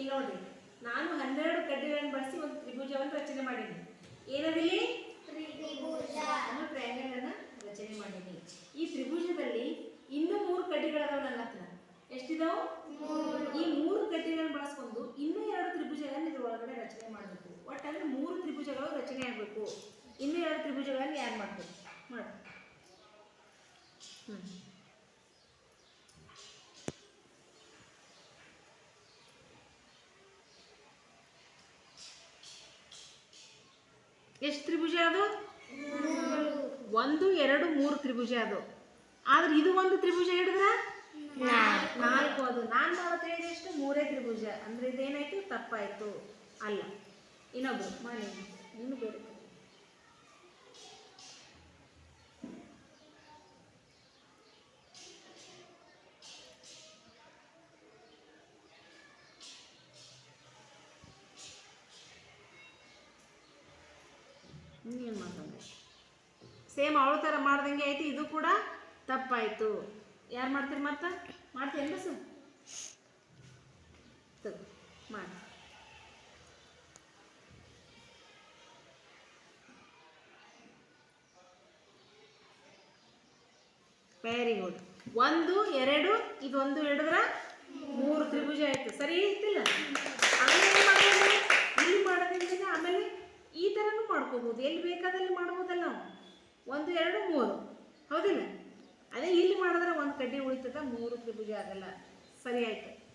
ಇಲ್ಲಿ ನೋಡ್ರಿ ನಾನು ಹನ್ನೆರಡು ಕಡ್ಡಿಗಳನ್ನು ಬಳಸಿ ಒಂದು ತ್ರಿಭುಜವನ್ನು ರಚನೆ ಮಾಡಿದ್ದೆ. ಏನದಿಲ್ಲಿ? ನಾನು ಟ್ರಯಾಂಗಲ್ ಅನ್ನ ರಚನೆ ಮಾಡಿದ್ದೀನಿ ಈ ತ್ರಿಭುಜದಲ್ಲಿ ಇನ್ನೂ ಮೂರು ಕಡ್ಡಿಗಳದಾವ ನನ್ನ ಹತ್ರ. ಎಷ್ಟಿದಾವು? ಈ ಮೂರು ಕಡ್ಡಿಗಳನ್ನು ಬಳಸ್ಕೊಂಡು ಇನ್ನೂ ಎರಡು ತ್ರಿಭುಜಗಳನ್ನು ಇದ್ರ ಒಳಗಡೆ ರಚನೆ ಮಾಡಬೇಕು. ಒಟ್ಟಾದ್ರೆ ಮೂರು ತ್ರಿಭುಜಗಳು ರಚನೆ ಆಗಬೇಕು. ಇನ್ನೂ ಎರಡು ತ್ರಿಭುಜಗಳನ್ನು ಯಾರು ಮಾಡಬೇಕು? ಮಾಡಿ ಹ್ಞೂ ಎಷ್ಟು ತ್ರಿಭುಜ ಅದು? ಒಂದು, ಎರಡು, ಮೂರು ತ್ರಿಭುಜ ಅದು. ಆದ್ರೆ ಇದು ಒಂದು ತ್ರಿಭುಜ ಹಿಡಿದ್ರ? ನಾಲ್ಕು. ಅದು. ನಾನ್ ನಲವತ್ತೈದು ಎಷ್ಟು? ಮೂರೇ ತ್ರಿಭುಜ. ಅಂದ್ರೆ ಇದೇನಾಯ್ತು? ತಪ್ಪಾಯ್ತು. ಅಲ್ಲ. ಇನ್ನೊಬ್ರು. ಮಾಡಿ ನೀನು ಬೇರೆ. ಕಡೆ. ನೀನು ಮಾಡ್ದಂಗೆ ಸೇಮ್ ಅವಳ ಥರ ಮಾಡ್ದಂಗೆ ಐತಿ, ಇದು ಕೂಡ ತಪ್ಪಾಯಿತು. ಯಾರು ಮಾಡ್ತೀರಿ ಮತ್ತೆ? ಬಸ್ಸು ತಗೋ, ಮಾಡಿ. ವೆರಿ ಗುಡ್ ಒಂದು, ಎರಡು, ಇದೊಂದು ಹಿಡಿದ್ರ ಮೂರು ತ್ರಿಭುಜ ಆಯ್ತು. ಸರಿ ಐತಿಲ್ಲ ಮಾಡ್ಕೋಬೋದು, ಎಲ್ಲಿ ಬೇಕಾದಲ್ಲಿ ಮಾಡ್ಬೋದಲ್ಲ ನಾವು? ಒಂದು, ಎರಡು, ಮೂರು. ಹೌದಿಲ್ಲ? ಅದೇ ಇಲ್ಲಿ ಮಾಡಿದ್ರೆ ಒಂದು ಕಡ್ಡಿ ಉಳಿತದ, ಮೂರು ತ್ರಿಭುಜ ಆಗಲ್ಲ. ಸರಿ ಆಯ್ತು.